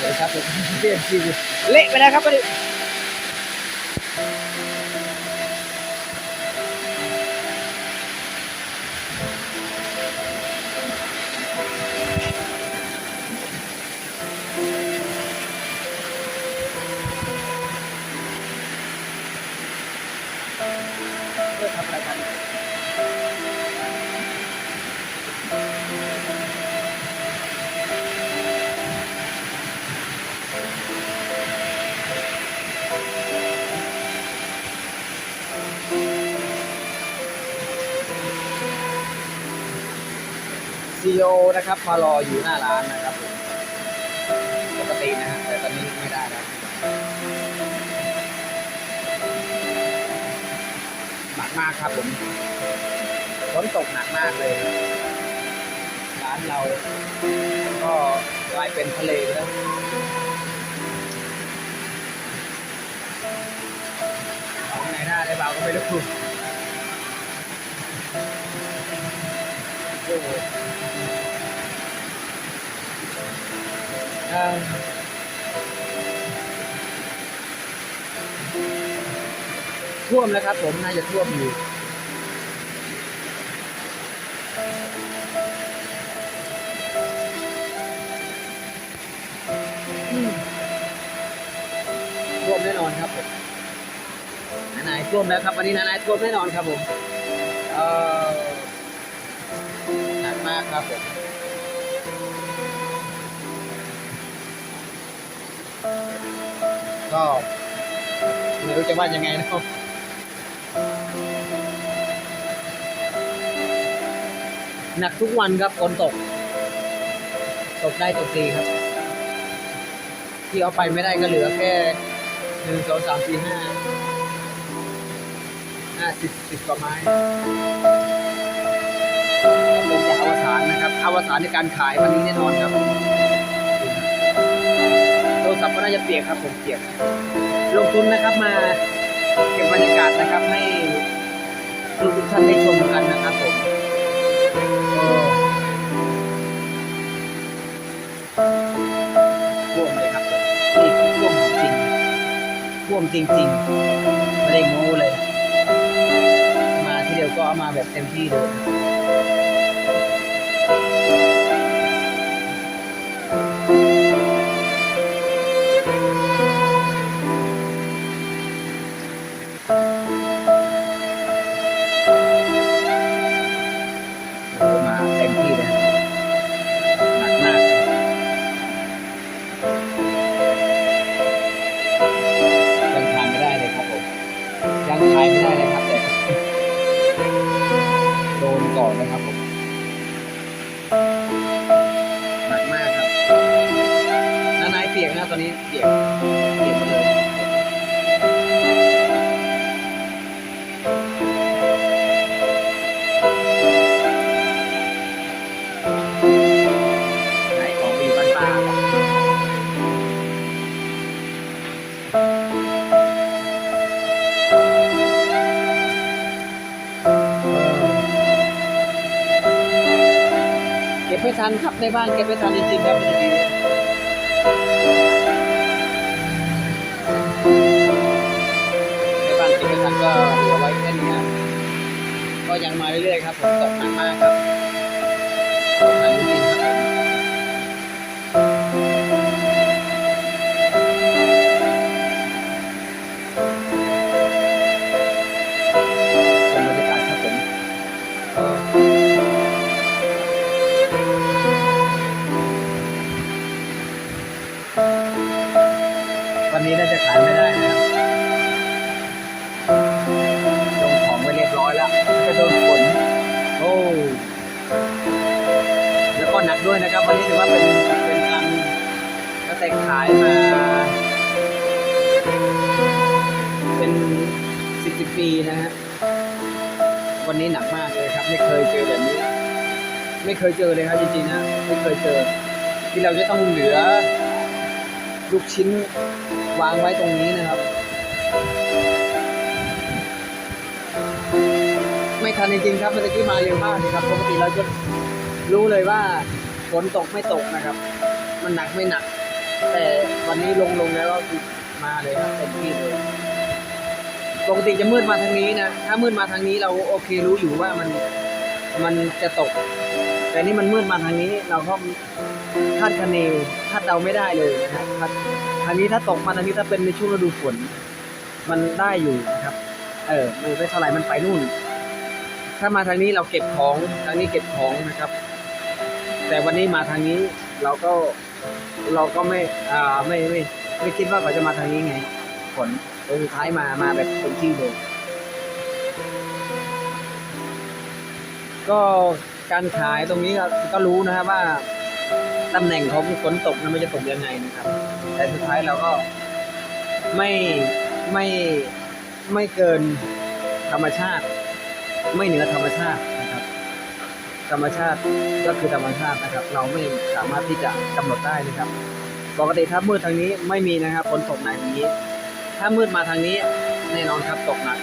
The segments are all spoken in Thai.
เลยครับเรียนคิวเละไปแล้วครับ โอนะครับมารออยู่หน้าร้านนะครับผมปกตินะฮะแต่ตอนนี้ไม่ได้แล้วหนักมากครับผมฝนตกหนักมากเลย ร้านเราก็กลายเป็นทะเลแล้วเอาไหนได้ได้เปล่าก็ไม่รู้โอ้ ท่วมแล้วครับผมน่าจะท่วมอยู่อืมท่วมแน่นอนครับผมนานายท่วมแล้วครับวันนี้นานายท่วมแน่นอนครับผมเออหนักมากครับผม ก็ไม่รู้จะว่ายังไงนะครับหนักทุกวันครับฝนตก ตกได้ตกตีครับ ที่เอาไปไม่ได้ก็เหลือแค่หนึ่งสองสามสี่ห้าห้าสิบสิบกว่าไม้คงจะอวสานนะครับอวสานในการขายวันนี้แน่นอนครับ รศัพท์ก็น่าจะเปียกครับผมเปียกลงทุนนะครับมาเก็บบรรยากาศนะครับให้ทุกท่านได้ชมกันนะครับผมก็ท่วมเลยครับนี่ท่วมจริงท่วมจริงๆไม่ได้โม้เลย มาที่เดียวก็เอามาแบบเต็มที่เลย ยังขายไม่ได้เลยครับแต่โดนก่อนนะครับผมหนักมากครับน้านายเปียกนะตอนนี้เปียก ไม่ทันครับในบ้านเก็บไม่ทันจริงๆครับในบ้านเก็บไม่ทันก็เอาไว้แค่นี้ก็ยังมาเรื่อยๆครับฝนตกหนักมากครับตกหนักจริงๆครับ วันนี้น่าจะขายไม่ได้นะครับลงของไปเรียบร้อยแล้วจะโดนฝนโอ้แล้วก็หนักด้วยนะครับ วันนี้ถือว่าเป็นเป็นการตั้งแต่ขายมา เป็นสิบสิบปีนะฮะวันนี้หนักมากเลยครับ ไม่เคยเจอแบบนี้ ไม่เคยเจอเลยครับจริงๆนะไม่เคยเจอ ที่เราจะต้องเหลือลูกชิ้น วางไว้ตรงนี้นะครับ ไม่ทันจริงๆครับเมื่อกี้มาเร็วมากเลยครับปกติเราจะรู้เลยว่าฝนตกไม่ตกนะครับ มันหนักไม่หนัก แต่วันนี้ลงลงแล้วก็มาเลยครับเต็มที่เลยปกติจะมืดมาทางนี้นะถ้ามืดมาทางนี้เราโอเครู้อยู่ว่ามันมันจะตก แต่นี่มันมืดมาทางนี้ เราก็ คาดคะเนคาดเดาไม่ได้เลยนะครับทางนี้ถ้าตกมาทางนี้ถ้าเป็นในช่วงฤดูฝน มันได้อยู่นะครับ เออไม่ไม่เท่าไหร่มันไปนู่น ถ้ามาทางนี้เราเก็บของทางนี้เก็บของนะครับ แต่วันนี้มาทางนี้เราก็เราก็ไม่อ่าไม่ไม่ไม่คิดว่าเขาจะมาทางนี้ไงฝนสุดท้ายมามาแบบเต็มที่เลยก็การขายตรงนี้ก็รู้นะครับว่า ตำแหน่งของฝนตกนั้นมันจะตกยังไงนะครับ แต่สุดท้ายเราก็ไม่ไม่ไม่เกินธรรมชาติ ไม่เหนือธรรมชาตินะครับ ธรรมชาติก็คือธรรมชาตินะครับ เราไม่สามารถที่จะกำหนดได้นะครับปกติถ้ามืดทางนี้ไม่มีนะครับฝนตกหนักอย่างนี้ ถ้ามืดมาทางนี้แน่นอนครับตกหนัก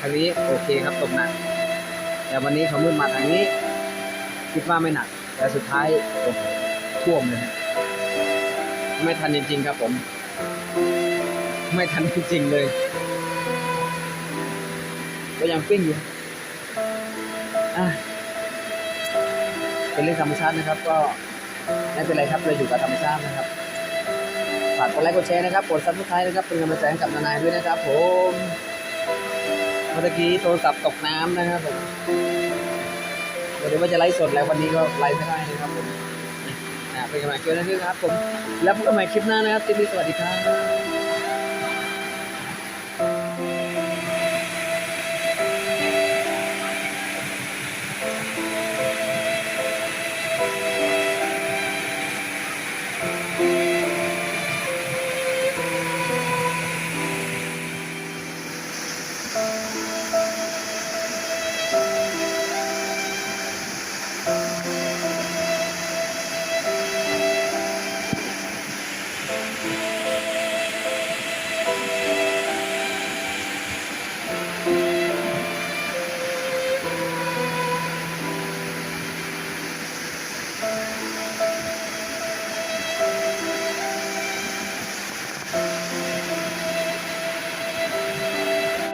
ทางนี้โอเคครับตกหนักแต่วันนี้เขามืดมาทางนี้ คิดว่าไม่หนัก แต่สุดท้ายโอ้โหท่วมเลยฮะไม่ทันจริงๆครับผม ไม่ทันจริงๆเลย ก็ยังปิ้งอยู่อะเป็นเรื่องธรรมชาตินะครับ ก็ไม่เป็นไรครับเราอยู่กับธรรมชาตินะครับฝากกดไลค์กดแชร์นะครับกดซับสไครต์นะครับเป็นกำลังใจให้กับนายด้วยนะครับผมเมื่อกี้โทรศัพท์ตกน้ำนะครับผม เดี๋ยวว่าจะไลฟ์สดแล้ววันนี้ก็ไลฟ์ไม่ได้นะครับผมอ่าเป็นกำลังใจด้วยนะครับผม แล้วพบกันใหม่คลิปหน้านะครับทีนี้สวัสดีครับ